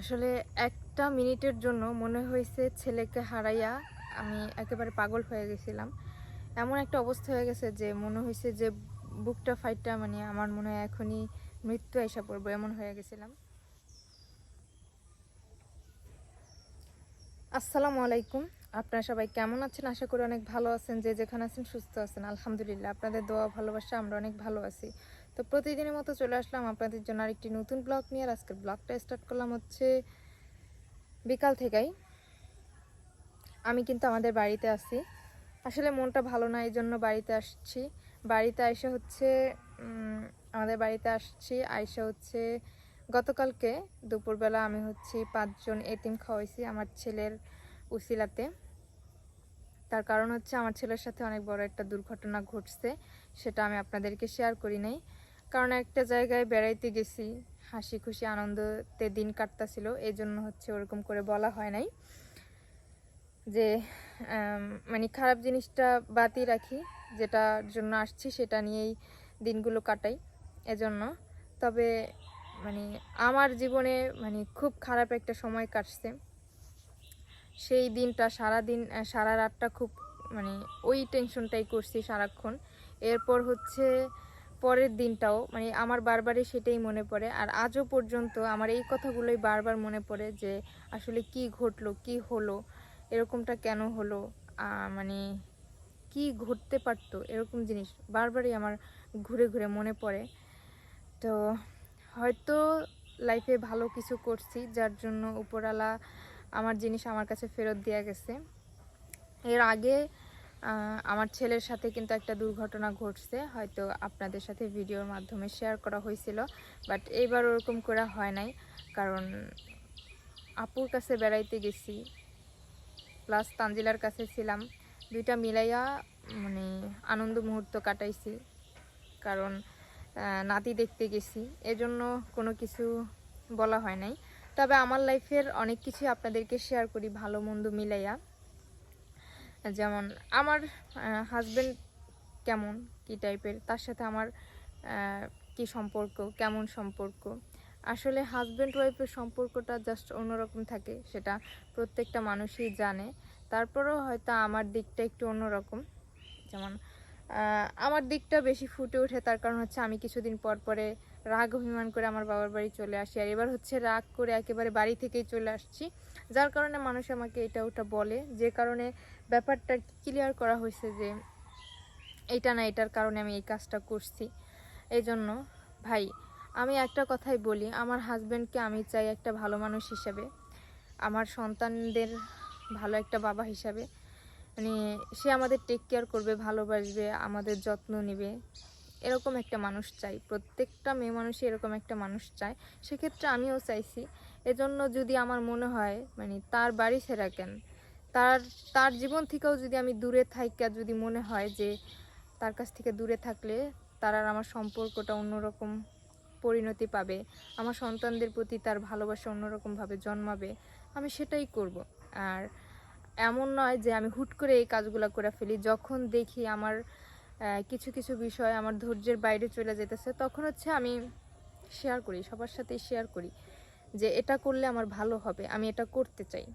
আসলে একটা মিনিটের জন্য মনে হয়েছে ছেলেকে হারাইয়া আমি একেবারে পাগল হয়ে গেছিলাম। এমন একটা অবস্থা হয়ে গেছে যে মনে হয়েছে যে বুকটা, ফাইটটা মানে আমার মনে হয় এখনই মৃত্যু এসে পড়ব এমন হয়ে গেছিলাম। আসসালামু আলাইকুম। আপনারা সবাই কেমন আছেন? আশা করি অনেক ভালো আছেন। যে যেখানে আছেন সুস্থ আছেন। আলহামদুলিল্লাহ, আপনাদের দোয়া ভালোবাসা আমরা অনেক ভালো আছি। তো প্রতিদিনের মতো চলে আসলাম আপনাদের জন্য আরেকটি নতুন ব্লগ নিয়ে, আর আজকের ব্লগটা স্টার্ট করলাম হচ্ছে বিকাল থেকেই। আমি কিন্তু আমাদের বাড়িতে আছি। আসলে মনটা ভালো না এই জন্য বাড়িতে আসছি। বাড়িতে আইসা হচ্ছে আমাদের বাড়িতে আসছি, আইসা হচ্ছে গতকালকে দুপুরবেলা আমি হচ্ছে পাঁচজন এতিম খাওয়াইছি আমার ছেলের উসিলাতে। তার কারণ হচ্ছে আমার ছেলের সাথে অনেক বড় একটা দুর্ঘটনা ঘটছে, সেটা আমি আপনাদেরকে শেয়ার করি নাই। কারণ একটা জায়গায় বেড়াইতে গেছি হাসি খুশি আনন্দতে দিন কাটতাছিল এই জন্য হচ্ছে ওরকম করে বলা হয় নাই। যে মানে খারাপ জিনিসটা বাতি রাখি, যেটার জন্য আসছি সেটা নিয়েই দিনগুলো কাটাই, এজন্য। তবে মানে আমার জীবনে মানে খুব খারাপ একটা সময় কাটছে। সেই দিনটা সারা দিন সারা রাতটা খুব মানে ওই টেনশনটাই করছি সারাক্ষণ। এরপর হচ্ছে পরের দিনটাও মানে আমার বারবারই সেটাই মনে পড়ে। আর আজও পর্যন্ত আমার এই কথাগুলোই বারবার মনে পড়ে যে, আসলে কি ঘটলো, কি হলো, এরকমটা কেন হলো মানে কি ঘটতে পারতো, এরকম জিনিস বারবারই আমার ঘুরে ঘুরে মনে পড়ে। তো হয়তো লাইফে ভালো কিছু করছি, যার জন্য উপরালা আমার জিনিস আমার কাছে ফেরত দেওয়া গেছে। এর আগে আমার ছেলের সাথে কিন্তু একটা দুর্ঘটনা ঘটছে। হয়তো আপনাদের সাথে ভিডিওর মাধ্যমে শেয়ার করা হয়েছিল বাট এইবার ওরকম করা হয় নাই, কারণ আপুর কাছে বেড়াইতে গেছি প্লাস তানজিলার কাছে ছিলাম। দুইটা মিলাইয়া মানে আনন্দ মুহূর্ত কাটাইছি, কারণ নাতি দেখতে গেছি, এজন্য কোনো কিছু বলা হয় নাই। তবে আমার লাইফের অনেক কিছু আপনাদেরকে শেয়ার করি, ভালো মন্দ মিলাইয়া। যেমন আমার হাজবেন্ড কেমন, কি টাইপের তার সাথে আমার কি সম্পর্ক, কেমন সম্পর্ক? আসলে হাজব্যান্ড ওয়াইফের সম্পর্কটা জাস্ট অন্যরকম থাকে, সেটা প্রত্যেকটা মানুষই জানে। তারপরেও হয়তো আমার দিকটা একটু অন্যরকম। যেমন আমার দিকটা বেশি ফুটে ওঠে তার কারণ হচ্ছে আমি কিছুদিন পর পরে রাগ অভিমান করে আমার বাবার বাড়ি চলে আসি। আর এবার হচ্ছে রাগ করে একেবারে বাড়ি থেকেই চলে আসছি। যার কারণে মানুষ আমাকে এটা ওটা বলে। যে কারণে ব্যাপারটা ক্লিয়ার করা হয়েছে যে এইটা না এটার কারণে আমি এই কাজটা করছি। এই জন্য ভাই, আমি একটা কথাই বলি, আমার হাজব্যান্ডকে আমি চাই একটা ভালো মানুষ হিসাবে। আমার সন্তানদের ভালো একটা বাবা হিসাবে। মানে সে আমাদের টেক কেয়ার করবে, ভালোবাসবে, আমাদের যত্ন নেবে। এরকম একটা মানুষ চাই, প্রত্যেকটা মেয়ে মানুষই এরকম একটা মানুষ চায়। সেক্ষেত্রে আমিও চাইছি। এজন্য যদি আমার মনে হয় মানে তার বাড়ি ছেড়া কেন তার তার জীবন থেকেও যদি আমি দূরে থাইকা যদি মনে হয় যে তার কাছ থেকে দূরে থাকলে তার আর আমার সম্পর্কটা অন্যরকম পরিণতি পাবে, আমার সন্তানদের প্রতি তার ভালোবাসা অন্যরকমভাবে জন্মাবে, আমি সেটাই করব। আর এমন নয় যে আমি হুট করে এই কাজগুলো করে ফেলি, যখন দেখি আমার কিছু কিছু বিষয় আমার ধৈর্যের বাইরে চলে যেতেছে তখন হচ্ছে আমি শেয়ার করি, সবার সাথেই শেয়ার করি যে এটা করলে আমার ভালো হবে, আমি এটা করতে চাই।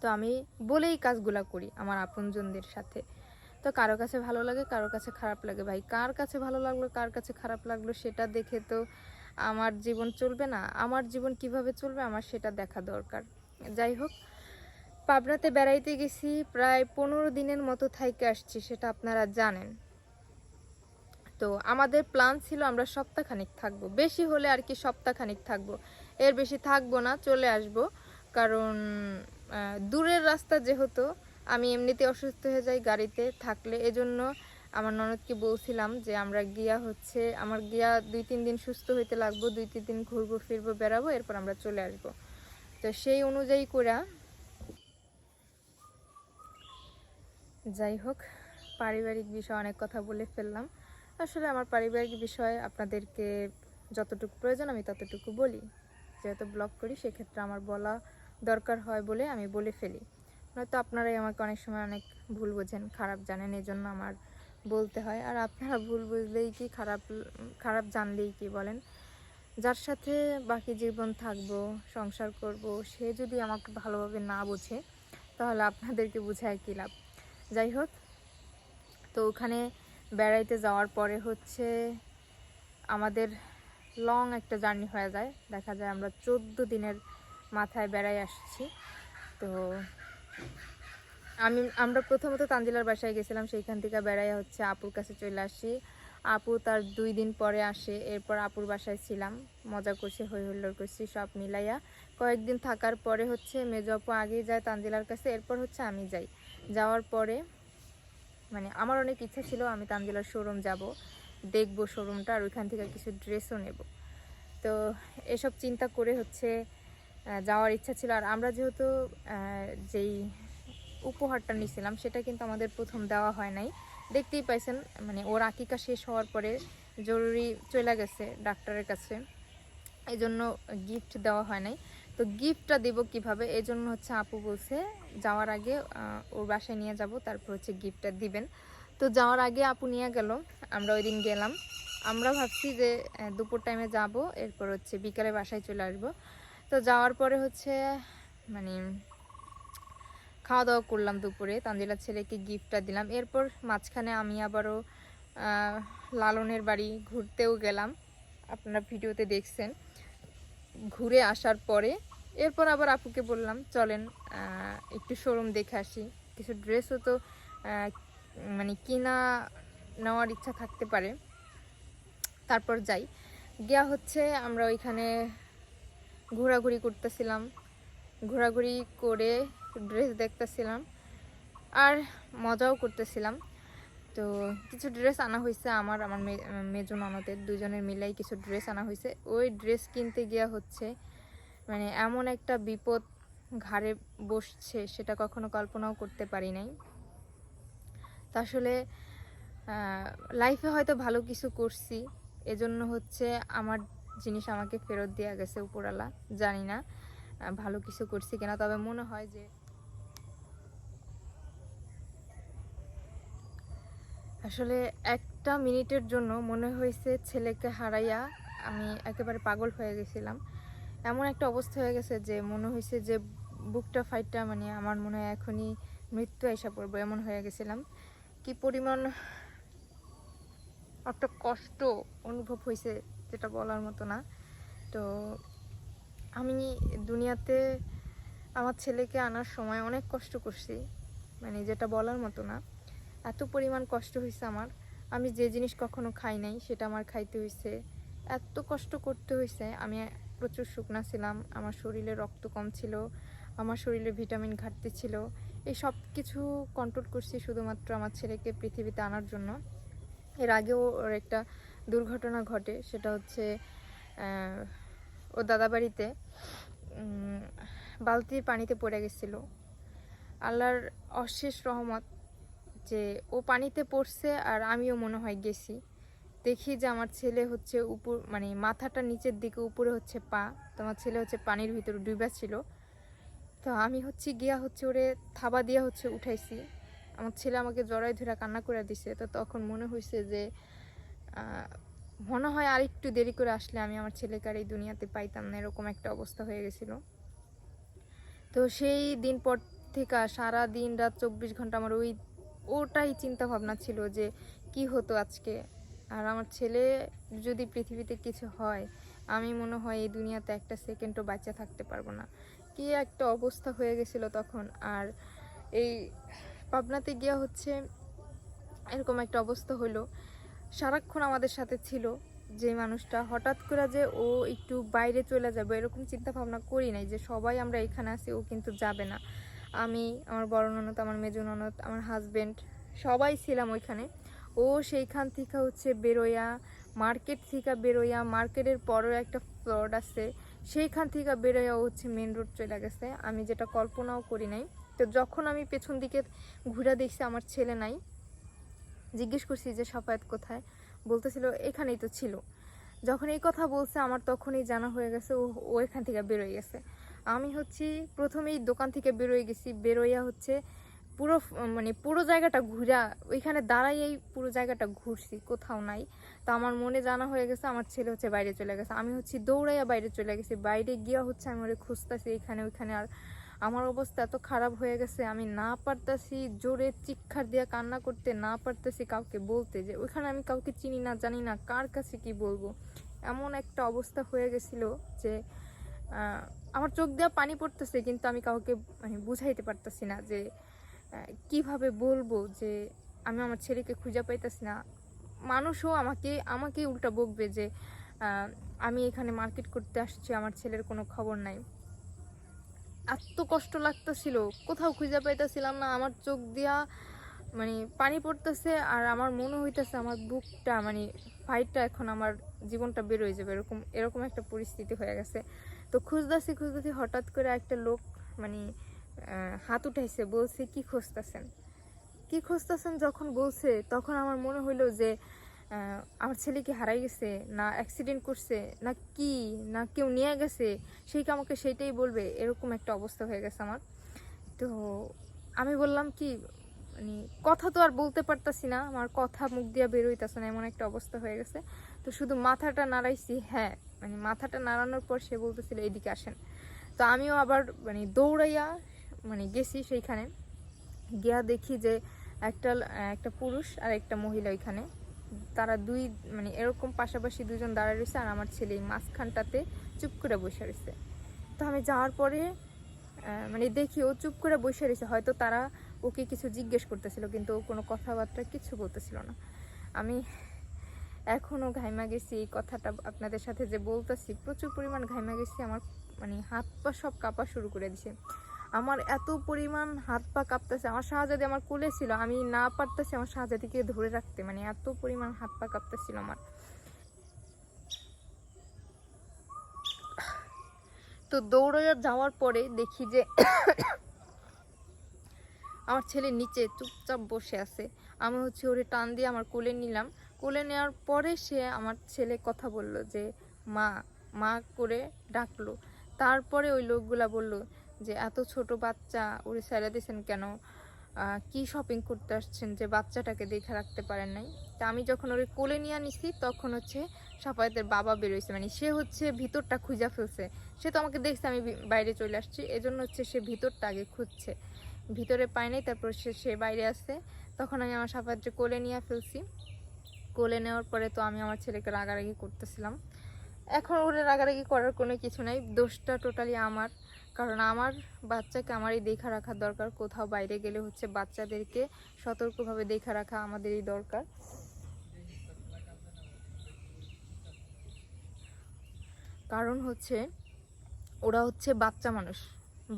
তো আমি বলেই কাজগুলা করি আমার আপনজনদের সাথে। তো কারও কাছে ভালো লাগে, কারও কাছে খারাপ লাগে। ভাই, কার কাছে ভালো লাগল, কার কাছে খারাপ লাগল সেটা দেখে তো আমার জীবন চলবে না। আমার জীবন কীভাবে চলবে আমার সেটা দেখা দরকার। যাই হোক, পাবনাতে বেড়াইতে গেছি, প্রায় পনেরো দিনের মতো থাইকে আসছি, সেটা আপনারা জানেন। তো আমাদের প্ল্যান ছিল আমরা সপ্তাহখানিক থাকব। বেশি হলে আর কি সপ্তাহখানিক থাকব। এর বেশি থাকব না, চলে আসব। কারণ দূরের রাস্তা যেহেতু, আমি এমনিতে অসুস্থ হয়ে যাই গাড়িতে থাকলে। এজন্য আমার ননদকে বলছিলাম যে, আমরা গিয়া হচ্ছে, আমার গিয়া দুই তিন দিন সুস্থ হইতে লাগবো, দুই তিন দিন ঘুরবো, ফিরবো, বেড়াবো, এরপর আমরা চলে আসব। তো সেই অনুযায়ী করা যাই হোক, পারিবারিক বিষয়ে অনেক কথা বলে ফেললাম। আসলে আমার পারিবারিক বিষয়ে আপনাদেরকে যতটুকু প্রয়োজন আমি ততটুকু বলি। যেহেতু ব্লগ করি, সেক্ষেত্রে আমার বলা দরকার হয় বলে আমি বলে ফেলি। নয়তো আপনারাই আমাকে অনেক সময় অনেক ভুল বোঝেন, খারাপ জানেন এই জন্য আমার বলতে হয়। আর আপনারা ভুল বুঝলেই কি খারাপ খারাপ জানলেই কি বলেন? যার সাথে বাকি জীবন থাকব, সংসার করব, সে যদি আমাকে ভালোভাবে না বোঝে, তাহলে আপনাদেরকে বোঝায় কী লাভ? যাই হোক, তো ওখানে বেড়াইতে যাওয়ার পরে হচ্ছে আমাদের লং একটা জার্নি হয়ে যায়। দেখা যায় আমরা চোদ্দ দিনের মাথায় বেড়াই আসছি। তো আমি, আমরা প্রথমত তানজিলার বাসায় গেছিলাম, সেইখান থেকে বেড়াই হচ্ছে আপুর কাছে চলে আসি আপু তার দুই দিন পরে আসে, এরপর আপুর বাসায় ছিলাম। মজা করছি হই হুল্লোড় করছি, সব মিলাইয়া। কয়েকদিন থাকার পরে হচ্ছে মেজো আপু আগেই যায় তানজিলার কাছে, এরপর হচ্ছে আমি যাই। যাওয়ার পরে মানে আমার অনেক ইচ্ছা ছিল আমি তানজিলার শোরুম যাব, দেখব শোরুমটা আর ওইখান থেকে কিছু ড্রেসও নেব। তো এসব চিন্তা করে হচ্ছে যাওয়ার ইচ্ছা ছিল। আর আমরা যেহেতু যেই উপহারটা নিয়েছিলাম সেটা কিন্তু আমাদের প্রথম দেওয়া হয় নাই। দেখতেই পাইছেন মানে ওর আকিকা শেষ হওয়ার পরে জরুরি চলে গেছে ডাক্তারের কাছে। এই জন্য গিফট দেওয়া হয় নাই। তো গিফটটা দেব কীভাবে? এই জন্য হচ্ছে আপু বলছে, যাওয়ার আগে ওর বাসায় নিয়ে যাব, তারপর হচ্ছে গিফটটা দিবেন। তো যাওয়ার আগে আপু নিয়ে গেল, আমরা ওই দিন গেলাম। আমরা ভাবছি যে দুপুর টাইমে যাব, এরপর হচ্ছে বিকালে বাসায় চলে আসব। তো যাওয়ার পরে হচ্ছে মানে খাওয়া দাওয়া করলাম দুপুরে। তানজিলার ছেলেকে গিফটটা দিলাম। এরপর মাঝখানে আমি আবারও লালনের বাড়ি ঘুরতেও গেলাম। আপনারা ভিডিওতে দেখছেন। ঘুরে আসার পরে, এরপর আবার আপুকে বললাম, চলেন একটু শোরুম দেখে আসি। কিছু ড্রেসও তো মানে কিনা নেওয়ার ইচ্ছা থাকতে পারে। তারপর যাই। গিয়া হচ্ছে আমরা ওইখানে ঘোরাঘুরি করতেছিলাম। ঘোরাঘুরি করে ড্রেস দেখতেছিলাম আর মজাও করতেছিলাম। তো কিছু ড্রেস আনা হয়েছে আমার আমার মেজো ননদের দুজনের মিলাই কিছু ড্রেস আনা হয়েছে ওই ড্রেস কিনতে গিয়া হচ্ছে মানে এমন একটা বিপদ ঘাড়ে বসছে সেটা কখনো কল্পনাও করতে পারি নাই। তা আসলে লাইফে হয়তো ভালো কিছু করছি, এজন্য হচ্ছে আমার জিনিস আমাকে ফেরত দেওয়া গেছে উপরালা জানি না ভালো কিছু করছি কিনা, তবে মনে হয় যে আসলে একটা মিনিটের জন্য মনে হয়েছে ছেলেকে হারাইয়া আমি একেবারে পাগল হয়ে গেছিলাম। এমন একটা অবস্থা হয়ে গেছে যে মনে হয়েছে যে বুকটা, ফাইটটা মানে আমার মনে হয় এখনই মৃত্যু এসে পড়ব, এমন হয়ে গেছিলাম। কি পরিমাণ একটা কষ্ট অনুভব হয়েছে যেটা বলার মতো না। তো আমি দুনিয়াতে আমার ছেলেকে আনার সময় অনেক কষ্ট করছি মানে যেটা বলার মতো না। এত পরিমাণ কষ্ট হয়েছে আমার। আমি যে জিনিস কখনো খাই নাই, সেটা আমার খাইতে হয়েছে এত কষ্ট করতে হয়েছে আমি প্রচুর শুকনা ছিলাম, আমার শরীরে রক্ত কম ছিল, আমার শরীরে ভিটামিন ঘাটতি ছিল। এই সব কিছু কন্ট্রোল করছি শুধুমাত্র আমার ছেলেকে পৃথিবীতে আনার জন্য। এর আগেও ওর একটা দুর্ঘটনা ঘটে, সেটা হচ্ছে ও দাদাবাড়িতে বালতির পানিতে পড়ে গেছিল। আল্লাহর অশেষ রহমত যে ও পানিতে পড়ছে আর আমিও মনে হয় গেছি। দেখি যে আমার ছেলে হচ্ছে উপর মানে মাথাটা নিচের দিকে, উপরে হচ্ছে পা। তো আমার ছেলে হচ্ছে পানির ভিতরে ডুবা ছিল। তো আমি হচ্ছে গিয়া হচ্ছে ওরে থাবা দিয়া হচ্ছে উঠাইছি। আমার ছেলে আমাকে জড়াই ধরে কান্না করে দিছে। তো তখন মনে হয়েছে যে মনে হয় আর একটু দেরি করে আসলে আমি আমার ছেলেকার এই দুনিয়াতে পাইতাম না, এরকম একটা অবস্থা হয়ে গেছিল। তো সেই দিন পর থেকে সারা দিন রাত চব্বিশ ঘণ্টা আমার ওই, ওটাই চিন্তা ভাবনা ছিল যে কি হতো আজকে। আর আমার ছেলে যদি পৃথিবীতে কিছু হয়, আমি মনে হয় এই দুনিয়াতে একটা সেকেন্ডও বাচ্চা থাকতে পারব না। কি একটা অবস্থা হয়ে গেছিল তখন। আর এই পাবনাতে গিয়া হচ্ছে, এরকম একটা অবস্থা হলো সারাক্ষণ আমাদের সাথে ছিল যে মানুষটা। হঠাৎ করে যে ও একটু বাইরে চলে যাবে, এরকম চিন্তা ভাবনা করি নাই যে সবাই আমরা এখানে আছি, ও কিন্তু যাবে না। আমি, আমার বড় ননদ, আমার মেজো ননদ, আমার হাজবেন্ড সবাই ছিলাম ওইখানে। ও সেইখান থেকে হচ্ছে বেরোয়া মার্কেট থেকে বেরোয়া মার্কেটের পরও একটা ফ্লট আছে, সেইখান থেকে বেরোয়া ও হচ্ছে মেন রোড চলে গেছে। আমি যেটা কল্পনাও করি নাই। তো যখন আমি পেছন দিকে ঘুরে দেখছি, আমার ছেলে নাই। জিজ্ঞেস করছি যে, সাফায়াত কোথায়? বলতেছিল, এখানেই তো ছিল। যখন এই কথা বলছে, আমার তখনই জানা হয়ে গেছে ও ও এখান থেকে বেরোয় গেছে। আমি হচ্ছি, প্রথমেই দোকান থেকে বেরোয় গেছি বেরোইয়া হচ্ছে পুরো মানে পুরো জায়গাটা ঘুরা, ওইখানে দাঁড়াইয়েই পুরো জায়গাটা ঘুরছি, কোথাও নাই। তো আমার মনে জানা হয়ে গেছে, আমার ছেলে হচ্ছে বাইরে চলে গেছে। আমি হচ্ছে দৌড়াইয়া বাইরে চলে গেছি, বাইরে গিয়া হচ্ছে আমি ওরে খুঁজতেছি, এখানে ওইখানে আর আমার অবস্থা এত খারাপ হয়ে গেছে, আমি না পারতাছি জোরে চিৎকার দিয়ে কান্না করতে, না পারতেছি কাউকে বলতে যে ওইখানে আমি কাউকে চিনি না, জানি না কার কাছে কি বলব। এমন একটা অবস্থা হয়ে গেছিল যে আমার চোখ দেওয়া পানি পড়তেছে কিন্তু আমি কাউকে মানে বুঝাইতে পারতেছি না যে কীভাবে বলব যে আমি আমার ছেলেকে খুঁজে পাইতেছি না। মানুষও আমাকে আমাকে উল্টা বকবে যে আমি এখানে মার্কেট করতে আসছি, আমার ছেলের কোনো খবর নাই। এত কষ্ট লাগতেছিল। কোথাও খুঁজে পাইতেছিলাম না, আমার চোখ দিয়া মানে পানি পড়তেছে আর আমার মনে হইতেছে আমার বুকটা মানে ফাইটটা এখন আমার জীবনটা বেরোয় যাবে, এরকম এরকম একটা পরিস্থিতি হয়ে গেছে। তো খুঁজতেছি খুঁজতেছি হঠাৎ করে একটা লোক মানে হাত উঠাইছে, বলছে, কি খুঁজতেছেন? কি খুঁজতেছেন যখন বলছে, তখন আমার মনে হইল যে আমার ছেলে কি হারাই গেছে, না অ্যাক্সিডেন্ট করছে, না কি, না কেউ নিয়ে গেছে, সেই আমাকে সেইটাই বলবে? এরকম একটা অবস্থা হয়ে গেছে আমার। তো আমি বললাম কি মানে কথা তো আর বলতে পারতাছি না, আমার কথা মুখ দিয়া বেরোইতেছে না, এমন একটা অবস্থা হয়ে গেছে। তো শুধু মাথাটা নাড়াইছি হ্যাঁ মানে মাথাটা নাড়ানোর পর সে বলতেছিল, এদিকে আসেন। তো আমিও আবার মানে দৌড়াইয়া মানে গেছি সেইখানে। গিয়া দেখি যে একটা একটা পুরুষ আর একটা মহিলা ওইখানে। তারা দুই মানে এরকম পাশাপাশি দুজন দাঁড়ায় রয়েছে আর আমার ছেলে এই মাঝখানটাতে চুপ করে বসে রয়েছে। তো আমি যাওয়ার পরে মানে দেখি ও চুপ করে বসে রয়েছে। হয়তো তারা ওকে কিছু জিজ্ঞেস করতেছিল, কিন্তু ও কোনো কথাবার্তা কিছু বলতেছিল না। আমি এখনও ঘাইমা গেছি, এই কথাটা আপনাদের সাথে যে বলতেছি, প্রচুর পরিমাণ ঘাইমা গেছি, আমার মানে হাত পা সব কাঁপা শুরু করে দিছে। আমার এত পরিমাণ হাত পা কাঁপতেছে, আমার শাহজাদি আমার কোলে ছিল, আমি না পারতেছি আমার শাহজাদিকে ধরে রাখতে মানে এত পরিমাণ হাত পা কাঁপতেছিল আমার। তো দৌড়ে যাওয়ার পরে দেখি যে আমার ছেলে নিচে চুপচাপ বসে আছে, আমি হচ্ছে ওরে টান দিয়ে আমার কোলে নিলাম, কোলে নেওয়ার পরে সে আমার ছেলে কথা বলল যে, মা মা করে ডাকলো। তারপরে ওই লোকগুলা বলল যে এত ছোট বাচ্চা ওরে ছেড়ে দিয়েছেন কেন? কি শপিং করতে আসছেন যে বাচ্চাটাকে দেখে রাখতে পারেন নাই? তা আমি যখন ওরে কোলে নিয়ে নিছি তখন হচ্ছে সাফায়াতের বাবা বেরোইছে মানে সে হচ্ছে ভিতরটা খুঁজা ফেলছে। সে তো আমাকে দেখছে, আমি বাইরে চলে আসছি। এজন্য হচ্ছে সে ভিতরটা আগে খুঁজছে। ভিতরে পাই নাই, তারপর সে সে বাইরে আসছে। তখন আমি আমার সাফায়াতকে কোলে নিয়ে ফেলছি। কোলে নেওয়ার পরে তো আমি আমার ছেলেকে রাগারাগি করতেছিলাম। এখন ওরে রাগারাগি করার কোনো কিছু নাই। দোষটা টোটালি আমার। কারণ আমার বাচ্চাকে আমারই দেখা রাখার দরকার। কোথাও বাইরে গেলে হচ্ছে বাচ্চাদেরকে সতর্কভাবে দেখা রাখা আমাদেরই দরকার। কারণ হচ্ছে ওরা হচ্ছে বাচ্চা মানুষ।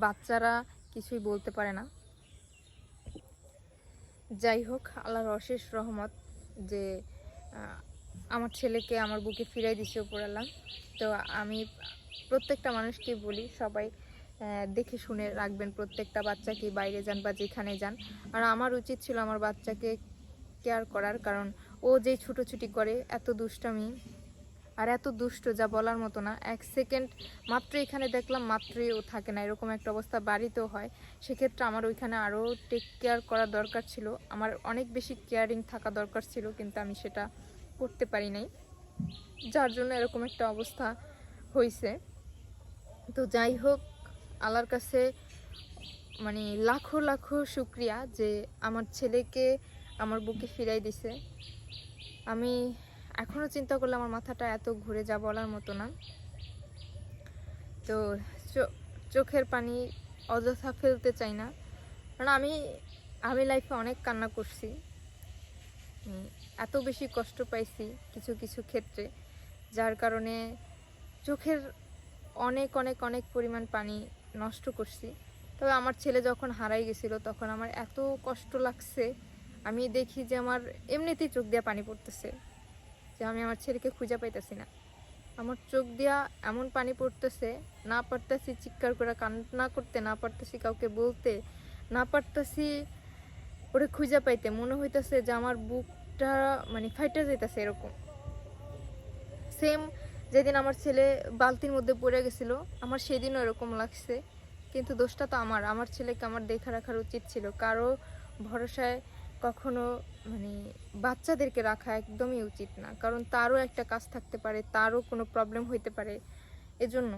বাচ্চারা কিছুই বলতে পারে না। যাই হোক, আল্লাহর অশেষ রহমত যে আমার ছেলেকে আমার বুকে ফিরাই দিছে উপরাল্লাহ তো আমি প্রত্যেকটা মানুষকে বলি, সবাই দেখে শুনে রাখবেন প্রত্যেকটা বাচ্চাকে বাইরে যান বা যেখানে যান। আর আমার উচিত ছিল আমার বাচ্চাকে কেয়ার করার, কারণ ও যেই ছুটোছুটি করে, এত দুষ্টামি আর এত দুষ্ট যা বলার মতো না। এক সেকেন্ড মাত্র এখানে দেখলাম মাত্রই ও থাকে না, এরকম একটা অবস্থা বাড়িতেও হয়। সেক্ষেত্রে আমার ওইখানে আরও টেক কেয়ার করা দরকার ছিল। আমার অনেক বেশি কেয়ারিং থাকা দরকার ছিল, কিন্তু আমি সেটা করতে পারি নাই। যার জন্য এরকম একটা অবস্থা হয়েছে তো যাই হোক আল্লাহর কাছে মানে লাখো লাখো শুক্রিয়া যে আমার ছেলেকে আমার বুকে ফিরাই দিছে। আমি এখনও চিন্তা করলে আমার মাথাটা এত ঘুরে যা বলার মতো না। তো চোখের পানি অযথা ফেলতে চাই না। কারণ আমি আমি লাইফে অনেক কান্না করছি। এত বেশি কষ্ট পাইছি কিছু কিছু ক্ষেত্রে। যার কারণে চোখের অনেক অনেক অনেক পরিমাণ পানি নষ্ট করছি। তবে আমার ছেলে যখন হারাই গেছিল, তখন আমার এত কষ্ট লাগছে, আমি দেখি যে আমার এমনিতেই চোখ দিয়ে পানি পড়তেছে, যে আমি আমার ছেলেকে খুঁজে পাইতেছি না। আমার চোখ দিয়া এমন পানি পড়তেছে, না পারতেছি চিৎকার করে কান্না করতে, না পারতেছি কাউকে বলতে, না পারতেছি ওরে খুঁজে পাইতে। মনে হইতেছে যে আমার বুকটা মানে ফাইটা যাইতেছে এরকম। সেম যেদিন আমার ছেলে বালতির মধ্যে পড়ে গেছিল, আমার সেদিনও এরকম লাগছে। কিন্তু দোষটা তো আমার আমার ছেলেকে আমার দেখা রাখার উচিত ছিল। কারও ভরসায় কখনো মানে বাচ্চাদেরকে রাখা একদমই উচিত না। কারণ তারও একটা কাজ থাকতে পারে, তারও কোনো প্রবলেম হইতে পারে। এজন্য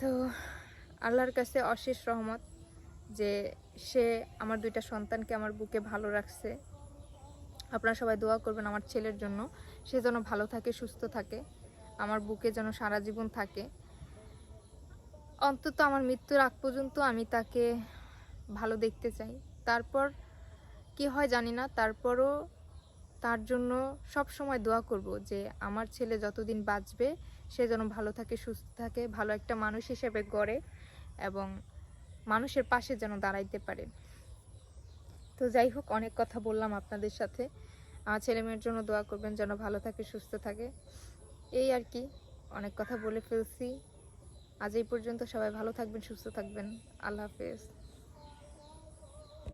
তো আল্লাহর কাছে অশেষ রহমত যে সে আমার দুইটা সন্তানকে আমার বুকে ভালো রাখছে। আপনারা সবাই দোয়া করবেন আমার ছেলের জন্য। সে যেন ভালো থাকে, সুস্থ থাকে। আমার বুকে যেন সারা জীবন থাকে। অন্তত আমার মৃত্যুর আগ পর্যন্ত আমি তাকে ভালো দেখতে চাই। তারপর কি হয় জানি না, তারপরও তার জন্য সব সময় দোয়া করব যে আমার ছেলে যতদিন বাঁচবে, সে যেন ভালো থাকে, সুস্থ থাকে, ভালো একটা মানুষ হিসেবে গড়ে এবং মানুষের পাশে যেন দাঁড়াইতে পারে। তো যাই হোক, অনেক কথা বললাম আপনাদের সাথে। আমার ছেলে মেয়ের জন্য দোয়া করবেন যেন ভালো থাকে, সুস্থ থাকে। এই আর কি, অনেক কথা বলে ফেলছি। আজ এই পর্যন্ত সবাই ভালো থাকবেন, সুস্থ থাকবেন। আল্লাহ হাফেজ।